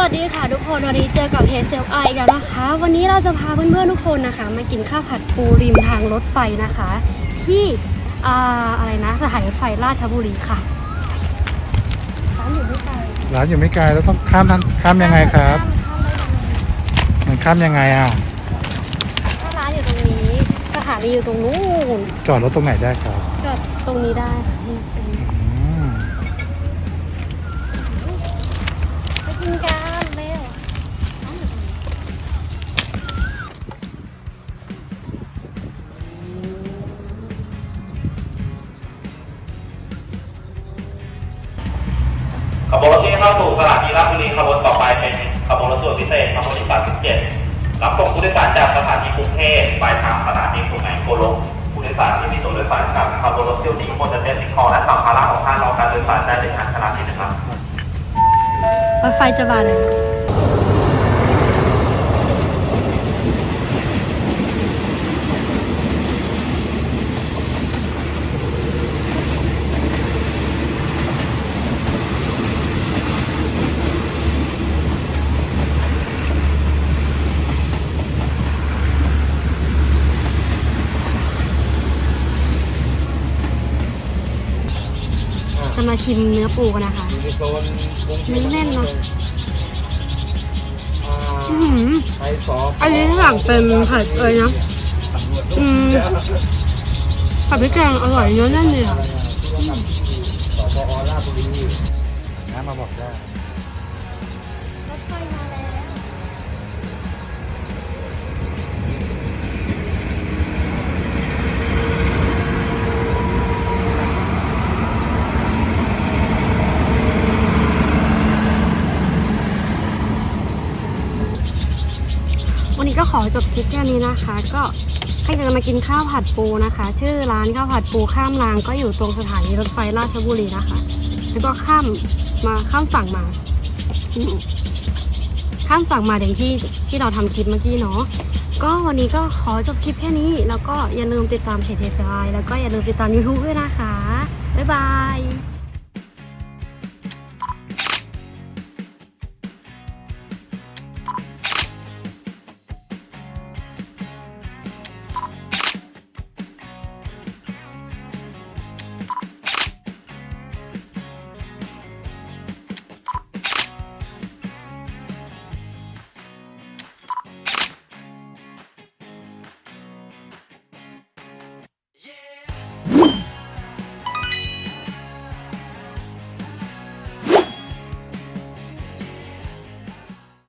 วัสดีค่ะทุกคนวันนี้เจอกับเฮเซลไอกันนะคะ วันนี้เราจะพาเพื่อนๆทุกคนนะคะ มากินข้าวผัดปูริมทางรถไฟนะคะ ที่อ่าอะไรนะสถานีรถไฟราชบุรีค่ะร้านอยู่ไม่ไกลร้านอยู่ไม่ไกลแล้วต้องข้ามทันข้ามยังไงครับ มันข้ามยังไงอะก็ร้านอยู่ตรงนี้สถานีอยู่ตรงนู้นจอดรถตรงไหนได้ครับจอดตรงนี้ได้ค่ะนี่ตรงนี้อืมไปกินกัน เข้าสู่สถานีราชบุรีขบวนต่อไปเป็นขบวนรถส่วนพิเศษขบวนที่37รับส่งผู้โดยสารจากสถานีกรุงเทพปลายทางสถานีสุไหงโกลกผู้โดยสารที่มีตั๋วโดยสารกับขบวนรถเที่ยวนี้ควรจะเต็มที่คอและสัมภาระของท่านรอการโดยสารได้ในทางสถานีหนึ่งครับรถไฟจะมาแล้ว จะมาชิมเนื้อปูกันนะคะอยู่ในโซนกรุงเทพเนื้อแน่นเนอะอ่าอื้อหือไปสออันนี้ที่หลังเป็นผัดเอยนะอืม ผัดพริกแกงอร่อยเนื้อแน่นเลยอะสปอราชบุรีน้ามาบอกได้ ก็ขอจบคลิปแค่นี้นะคะ ก็ใครอยากจะมากินข้าวผัดปูนะคะ ชื่อร้านข้าวผัดปูข้ามรางก็อยู่ตรงสถานีรถไฟราชบุรีนะคะ แล้วก็ข้ามมาข้ามฝั่งมา ข้ามฝั่งมาอย่างที่ที่เราทำคลิปเมื่อกี้เนาะก็วันนี้ก็ขอจบคลิปแค่นี้ แล้วก็อย่าลืมติดตามเพจเทปไลน์แล้วก็อย่าลืมติดตาม YouTube ด้วยนะคะ บ๊ายบาย